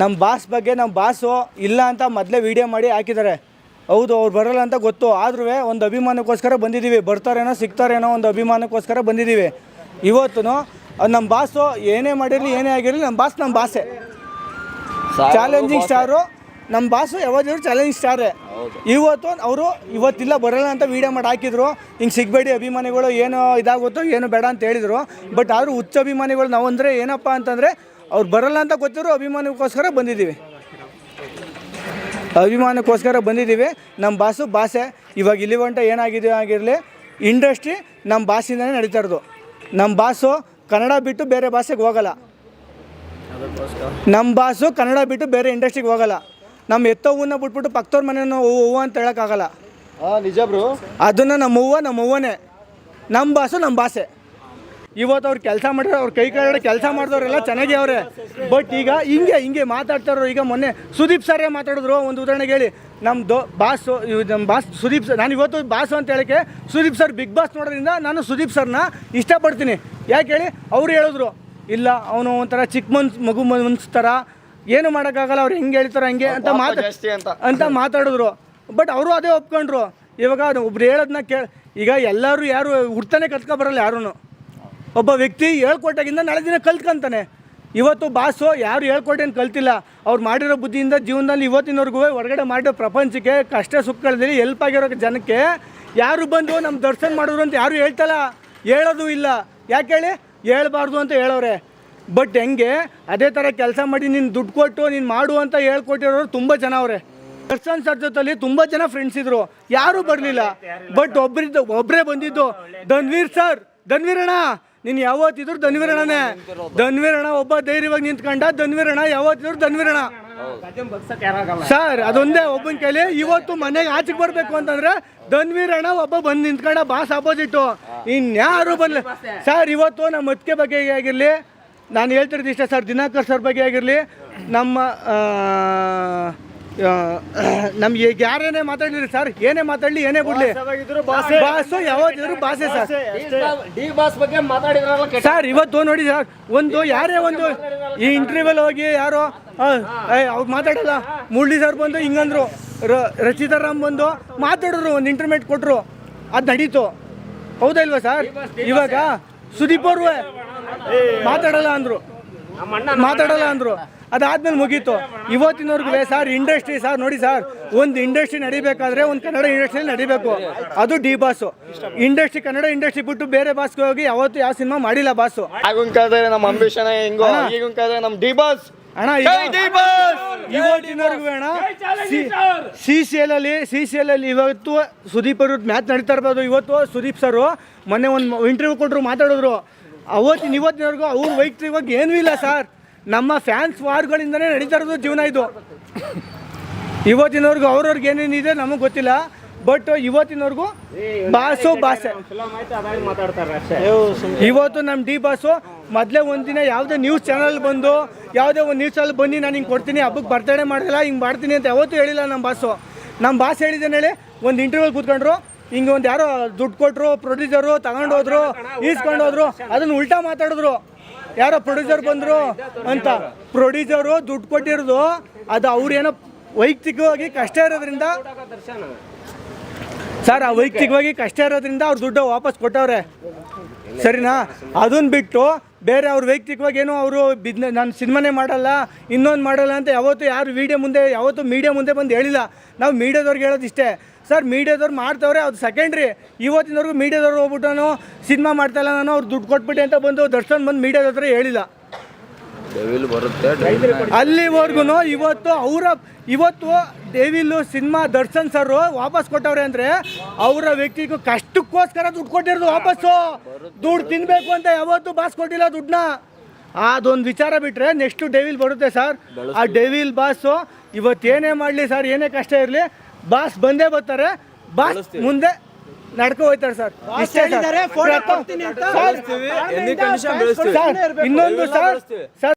ನಮ್ಮ ಬಾಸ್ ಬಗ್ಗೆ ನಮ್ಮ ಬಾಸು ಇಲ್ಲ ಅಂತ ಮೊದಲೇ ವೀಡಿಯೋ ಮಾಡಿ ಹಾಕಿದ್ದಾರೆ. ಹೌದು ಅವ್ರು ಬರಲ್ಲ ಅಂತ ಗೊತ್ತು. ಆದ್ರೂ ಒಂದು ಅಭಿಮಾನಕ್ಕೋಸ್ಕರ ಬಂದಿದ್ದೀವಿ. ಬರ್ತಾರೇನೋ ಸಿಗ್ತಾರೇನೋ ಒಂದು ಅಭಿಮಾನಕ್ಕೋಸ್ಕರ ಬಂದಿದ್ದೀವಿ. ಇವತ್ತು ನಮ್ಮ ಬಾಸು ಏನೇ ಮಾಡಿರಲಿ ಏನೇ ಆಗಿರಲಿ ನಮ್ಮ ಬಾಸ್ ನಮ್ಮ ಬಾಸೆ. ಚಾಲೆಂಜಿಂಗ್ ಸ್ಟಾರು ನಮ್ಮ ಬಾಸು. ಯಾವಾಗಲೂ ಚಾಲೆಂಜಿಂಗ್ ಸ್ಟಾರೇ ಇವತ್ತು ಅವರು ಇವತ್ತಿಲ್ಲ ಬರಲ್ಲ ಅಂತ ವೀಡಿಯೋ ಮಾಡಿ ಹಾಕಿದ್ರು. ಹಿಂಗೆ ಸಿಗಬೇಡಿ ಅಭಿಮಾನಿಗಳು ಏನು ಇದಾಗುತ್ತೋ ಏನು ಬೇಡ ಅಂತ ಹೇಳಿದರು. ಬಟ್ ಆದರೂ ಹುಚ್ಚ ಅಭಿಮಾನಿಗಳು ನಾವು ಅಂದರೆ ಏನಪ್ಪ ಅಂತಂದರೆ ಅವ್ರು ಬರಲ್ಲ ಅಂತ ಗೊತ್ತಿರೋ ಅಭಿಮಾನಕ್ಕೋಸ್ಕರ ಬಂದಿದ್ದೀವಿ. ಅಭಿಮಾನಕ್ಕೋಸ್ಕರ ಬಂದಿದ್ದೀವಿ. ನಮ್ಮ ಬಾಸು ಭಾಷೆ ಇವಾಗ ಇಲ್ಲಿ ಗಂಟ ಏನಾಗಿದೆ ಆಗಿರಲಿ ಇಂಡಸ್ಟ್ರಿ ನಮ್ಮ ಭಾಷೆಯಿಂದನೇ ನಡೀತಾ ಇರೋದು. ನಮ್ಮ ಬಾಸು ಕನ್ನಡ ಬಿಟ್ಟು ಬೇರೆ ಭಾಷೆಗೆ ಹೋಗಲ್ಲ. ನಮ್ಮ ಬಾಸು ಕನ್ನಡ ಬಿಟ್ಟು ಬೇರೆ ಇಂಡಸ್ಟ್ರಿಗೆ ಹೋಗಲ್ಲ. ನಮ್ಮ ಎತ್ತೋ ಹೂವನ್ನ ಬಿಟ್ಬಿಟ್ಟು ಪಕ್ಕದವ್ರ ಮನೆಯನ್ನು ಹೂವು ಹೂವು ಅಂತ ಹೇಳೋಕ್ಕಾಗಲ್ಲ ನಿಜ ಬ್ರೋ. ಅದನ್ನು ನಮ್ಮ ಹೂವು ನಮ್ಮ ಹೂವನೇ ನಮ್ಮ ಬಾಸು. ನಮ್ಮ ಭಾಷೆ ಇವತ್ತು ಅವ್ರು ಕೆಲಸ ಮಾಡಿದ್ರೆ ಅವ್ರ ಕೈ ಕೆಳಗಡೆ ಕೆಲಸ ಮಾಡಿದವರೆಲ್ಲ ಚೆನ್ನಾಗಿ ಅವರೇ. ಬಟ್ ಈಗ ಹಿಂಗೆ ಹಿಂಗೆ ಮಾತಾಡ್ತಾರೋ ಈಗ ಮೊನ್ನೆ ಸುದೀಪ್ ಸರೇ ಮಾತಾಡಿದ್ರು ಒಂದು ಉದಾಹರಣೆ ಹೇಳಿ. ನಮ್ಮ ದೊ ಬಾಸ್ ಇವ್ ನಮ್ಮ ಬಾಸ್ ಸುದೀಪ್ ಸರ್ ನಾನು ಇವತ್ತು ಬಾಸು ಅಂತ ಹೇಳಕ್ಕೆ ಸುದೀಪ್ ಸರ್ ಬಿಗ್ ಬಾಸ್ ನೋಡೋದ್ರಿಂದ ನಾನು ಸುದೀಪ್ ಸರ್ನ ಇಷ್ಟಪಡ್ತೀನಿ. ಯಾಕೆ ಹೇಳಿ? ಅವ್ರು ಹೇಳಿದ್ರು ಇಲ್ಲ ಅವನು ಒಂಥರ ಚಿಕ್ಕ ಮನ್ಸ್ ಮಗು ಮನ್ಸ್ ಥರ ಏನು ಮಾಡೋಕ್ಕಾಗಲ್ಲ ಅವ್ರು ಹೆಂಗೆ ಹೇಳ್ತಾರೋ ಹಂಗೆ ಅಂತ ಮಾತು ಅಂತ. ಮಾತಾಡಿದ್ರು. ಬಟ್ ಅವರು ಅದೇ ಒಪ್ಕೊಂಡ್ರು. ಇವಾಗ ಒಬ್ರು ಹೇಳೋದನ್ನ ಕೇಳಿ ಈಗ ಎಲ್ಲರೂ ಯಾರು ಹುಡ್ತಾನೆ ಕಲ್ತ್ಕೊ ಬರಲ್ಲ ಯಾರೂ ಒಬ್ಬ ವ್ಯಕ್ತಿ ಹೇಳ್ಕೊಟ್ಟಾಗಿಂದ ನಾಳೆ ದಿನ ಕಲ್ತ್ಕೊಂತಾನೆ. ಇವತ್ತು ಬಾಸು ಯಾರು ಹೇಳ್ಕೊಟ್ಟೇನು ಕಲ್ತಿಲ್ಲ. ಅವ್ರು ಮಾಡಿರೋ ಬುದ್ಧಿಯಿಂದ ಜೀವನದಲ್ಲಿ ಇವತ್ತಿನವರೆಗೂ ಹೊರಗಡೆ ಮಾಡಿರೋ ಪ್ರಪಂಚಕ್ಕೆ ಕಷ್ಟ ಸುಖಗಳಲ್ಲಿ ಹೆಲ್ಪ್ ಆಗಿರೋ ಜನಕ್ಕೆ ಯಾರು ಬಂದು ನಮ್ಮ ದರ್ಶನ ಮಾಡಿದ್ರು ಅಂತ ಯಾರು ಹೇಳ್ತಲ್ಲ? ಹೇಳೋದು ಇಲ್ಲ. ಯಾಕೆ ಹೇಳಿ? ಹೇಳ್ಬಾರ್ದು ಅಂತ ಹೇಳೋರೆ. ಬಟ್ ಹೆಂಗೆ? ಅದೇ ಥರ ಕೆಲಸ ಮಾಡಿ ನೀನು ದುಡ್ಡು ಕೊಟ್ಟು ನೀನು ಮಾಡು ಅಂತ ಹೇಳ್ಕೊಟ್ಟಿರೋರು ತುಂಬ ಜನ ಅವರೇ. ದರ್ಶನ್ ಸರ್ ಜೊತೆಲಿ ತುಂಬ ಜನ ಫ್ರೆಂಡ್ಸ್ ಇದ್ರು. ಯಾರೂ ಬರಲಿಲ್ಲ. ಬಟ್ ಒಬ್ಬರಿದ್ದು ಒಬ್ಬರೇ ಬಂದಿದ್ದು. ಧನ್ವೀರ್ ಸರ್ ಧನ್ವೀರಣ್ಣ. ನೀನು ಯಾವತ್ತಿದ್ರು ಧನ್ವೀರಣ್ಣನೇ ಧನ್ವೀರಣ್ಣ ಧನ್ವೀರ್ ಒಬ್ಬ ಧೈರ್ಯವಾಗಿ ನಿಂತ್ಕೊಂಡ ಧನ್ವೀರಣ್ಣ ಯಾವತ್ತಿದ್ರು ಧನ್ವಿರಣ ಸರ್, ಅದೊಂದೇ ಒಬ್ಬನ ಕೈಲಿ ಇವತ್ತು ಮನೆಗೆ ಆಚೆಗೆ ಬರಬೇಕು ಅಂತಂದ್ರೆ ಧನ್ವೀರಣ್ಣ ಒಬ್ಬ ಬಂದು ನಿಂತ್ಕೊಂಡ, ಬಾಸ್ ಅಪೋಸಿಟ್ಟು ಇನ್ಯಾರು ಬರಲಿ ಸರ್, ಇವತ್ತು ನಮ್ಮ ಅತ್ತಿಗೆ ಬಗ್ಗೆ ಆಗಿರಲಿ, ನಾನು ಹೇಳ್ತಿರೋದು ಇಷ್ಟ, ಸರ್, ದಿನಾಕರ್ ಸರ್ ಬಗ್ಗೆ ಆಗಿರಲಿ, ನಮ್ಮ ನಮ್ಗೆ ಈಗ ಯಾರೇನೇ ಮಾತಾಡಲಿ ಸರ್ ಏನೇ ಮಾತಾಡಲಿ ಏನೇ ಬಿಡ್ಲಿ. ಬಾಸು. ಯಾವತ್ತಿದ್ರು ಬಾಸೆ ಸರ್. ಡಿ ಬಾಸ್ ಬಗ್ಗೆ ಸರ್ ಇವತ್ತು ನೋಡಿ ಸರ್ ಒಂದು ಯಾರೇ ಒಂದು ಈ ಇಂಟರ್ವ್ಯೂಲ್ ಹೋಗಿ ಯಾರೋ ಅವ್ರು ಮಾತಾಡಲ್ಲ. ಮುರಳಿ ಸರ್ ಬಂದು ಹಿಂಗಂದ್ರು. ರ- ರಚಿತಾರಾಮ್ ಬಂದು ಮಾತಾಡಿದ್ರು ಒಂದು ಇಂಟರ್ಮೆಂಟ್ ಕೊಟ್ಟರು ಅದು ನಡೀತು. ಹೌದಾ ಇಲ್ವಾ ಸರ್? ಇವಾಗ ಸುದೀಪ್ ಅವರು ಮಾತಾಡಲ್ಲ ಅಂದರು. ಮಾತಾಡಲ್ಲ ಅಂದರು. ಅದಾದ್ಮೇಲೆ ಮುಗೀತು. ಇವತ್ತಿನವರೆಗೂ ಸರ್ ಇಂಡಸ್ಟ್ರಿ ಸರ್ ನೋಡಿ ಸರ್ ಒಂದು ಇಂಡಸ್ಟ್ರಿ ನಡಿಬೇಕಾದ್ರೆ ಒಂದು ಕನ್ನಡ ಇಂಡಸ್ಟ್ರಿ ನಡಿಬೇಕು. ಅದು D boss. Industry Kannada industry ಬಿಟ್ಟು ಬೇರೆ ಬಾಸ್ಗೆ ಹೋಗಿ ಯಾವತ್ತು ಯಾವ ಸಿನಿಮಾ ಮಾಡಿಲ್ಲ ಬಾಸು. ನಮ್ಮ ಅಂಬಿಷನ್ ಹೆಂಗೋ ನಮ್ಮ ಡಿ ಬಾಸ್. ಅಣ್ಣ ಜೈ ಡಿ ಬಾಸ್! ಇವತ್ತಿನವರೆಗೂ ಅಣ್ಣ ಸಿ ಸಿ ಎಲ್ ಅಲ್ಲಿ ಸಿ ಸಿ ಎಲ್ ಅಲ್ಲಿ ಇವತ್ತು ಸುದೀಪ್ ಅವರು ಮ್ಯಾಚ್ ನಡೀತಾ ಇರ್ಬೋದು. ಇವತ್ತು ಸುದೀಪ್ ಸರು ಮೊನ್ನೆ ಒಂದು ಇಂಟರ್ವ್ಯೂ ಕೊಟ್ಟರು ಮಾತಾಡಿದ್ರು. ಅವತ್ತಿನ ಇವತ್ತಿನವರೆಗೂ ಅವ್ರ ವೈಯಕ್ತಿಕವಾಗಿ ಏನೂ ಇಲ್ಲ ಸರ್. ನಮ್ಮ ಫ್ಯಾನ್ಸ್ ವಾರ್ಗಳಿಂದನೇ ನಡೀತಾ ಇರೋದು ಜೀವನ ಇದು. ಇವತ್ತಿನವರೆಗೂ ಅವ್ರವ್ರಿಗೆ ಏನೇನಿದೆ ನಮಗೆ ಗೊತ್ತಿಲ್ಲ ಬಟ್ ಇವತ್ತಿನವರೆಗೂ ಬಾಸು ಭಾಷೆ ಇವತ್ತು ನಮ್ಮ ಡಿ ಬಾಸು ಮೊದಲೇ ಒಂದಿನ ಯಾವುದೇ ನ್ಯೂಸ್ ಚಾನಲ್ ಬಂದು, ಯಾವುದೇ ಒಂದು ನ್ಯೂಸ್ ಚಾನಲ್ ಬಂದು ನಾನು ಹಿಂಗೆ ಕೊಡ್ತೀನಿ ಹಬ್ಬಕ್ಕೆ ಬರ್ತಡೇ ಮಾಡಿಲ್ಲ ಹಿಂಗೆ ಮಾಡ್ತೀನಿ ಅಂತ ಯಾವತ್ತೂ ಹೇಳಿಲ್ಲ ನಮ್ಮ ಬಾಸು. ನಮ್ಮ ಬಾಸ್ ಹೇಳಿದ್ದೇನೆ ಹೇಳಿ, ಒಂದು ಇಂಟರ್ವ್ಯೂಲ್ ಕೂತ್ಕೊಂಡ್ರು, ಹಿಂಗೆ ಒಂದು ಯಾರೋ ದುಡ್ಡು ಕೊಟ್ಟರು ಪ್ರೊಡ್ಯೂಸರು ತಗೊಂಡೋದ್ರು ಈಸ್ಕೊಂಡೋದ್ರು ಅದನ್ನು ಉಲ್ಟಾ ಮಾತಾಡಿದ್ರು. ಯಾರೋ ಪ್ರೊಡ್ಯೂಸರ್ ಬಂದರು ಅಂತ. ಪ್ರೊಡ್ಯೂಸರು ದುಡ್ಡು ಕೊಟ್ಟಿರೋದು ಅದು ಅವ್ರೇನೋ ವೈಯಕ್ತಿಕವಾಗಿ ಕಷ್ಟ ಇರೋದ್ರಿಂದ ಸರ್ ಆ ವೈಯಕ್ತಿಕವಾಗಿ ಕಷ್ಟ ಇರೋದ್ರಿಂದ ಅವ್ರು ದುಡ್ಡು ವಾಪಸ್ ಕೊಟ್ಟವ್ರೆ. ಸರಿನಾ? ಅದನ್ನ ಬಿಟ್ಟು ಬೇರೆ ಅವ್ರ ವೈಯಕ್ತಿಕವಾಗಿ ಏನೋ ಅವರು ಬಿಸ್ನೆ ನಾನು ಸಿನಿಮಾನೇ ಮಾಡಲ್ಲ ಇನ್ನೊಂದು ಮಾಡಲ್ಲ ಅಂತ ಯಾವತ್ತೂ ಯಾರು ವೀಡಿಯೋ ಮುಂದೆ ಯಾವತ್ತೂ ಮೀಡಿಯಾ ಮುಂದೆ ಬಂದು ಹೇಳಿಲ್ಲ. ನಾವು ಮೀಡಿಯಾದವ್ರಿಗೆ ಹೇಳೋದು ಇಷ್ಟೇ. ಸರ್ ಮೀಡಿಯಾದವ್ರು ಮಾಡ್ತವ್ರೆ ಅದು ಸೆಕೆಂಡ್ರಿ ಇವತ್ತಿನವರೆಗೂ ಮೀಡಿಯಾದವ್ರು ಹೋಗ್ಬಿಟ್ಟು ಸಿನಿಮಾ ಮಾಡ್ತಾಯಿಲ್ಲ ನಾನು ಅವ್ರು ದುಡ್ಡು ಕೊಟ್ಬಿಟ್ಟೆ ಅಂತ ಬಂದು ದರ್ಶನ್ ಬಂದು ಮೀಡಿಯಾದ ಹತ್ರ ಹೇಳಿಲ್ಲ. ಅಲ್ಲಿವರೆಗೂ ಇವತ್ತು ಅವರ ಇವತ್ತು ದೇವಿಲು ಸಿನಿಮಾ ದರ್ಶನ್ ಸರ್ ವಾಪಸ್ ಕೊಟ್ಟವ್ರೆ ಅಂದ್ರೆ ಅವರ ವ್ಯಕ್ತಿಗೂ ಕಷ್ಟಕ್ಕೋಸ್ಕರ ದುಡ್ಡು ಕೊಟ್ಟಿರೋದು ವಾಪಸ್ಸು. ದುಡ್ಡು ತಿನ್ಬೇಕು ಅಂತ ಯಾವತ್ತೂ ಬಾಸ್ ಕೊಟ್ಟಿಲ್ಲ ದುಡ್ಡನ್ನ. ಅದೊಂದು ವಿಚಾರ ಬಿಟ್ರೆ ನೆಕ್ಸ್ಟ್ ಡೆವಿಲ್ ಬರುತ್ತೆ ಸರ್. ಆ ಡೆವಿಲ್ ಬಾಸು ಇವತ್ತೇನೇ ಮಾಡಲಿ ಸರ್ ಏನೇ ಕಷ್ಟ ಇರಲಿ ಬಾಸ್ ಬಂದೇ ಬರ್ತಾರೆ. ಬಾಸ್ ಮುಂದೆ ನಡ್ಕೊ ಹೋಯ್ತಾರೆ ಸರ್. ಇನ್ನೊಂದು ಸರ್. ಸರ್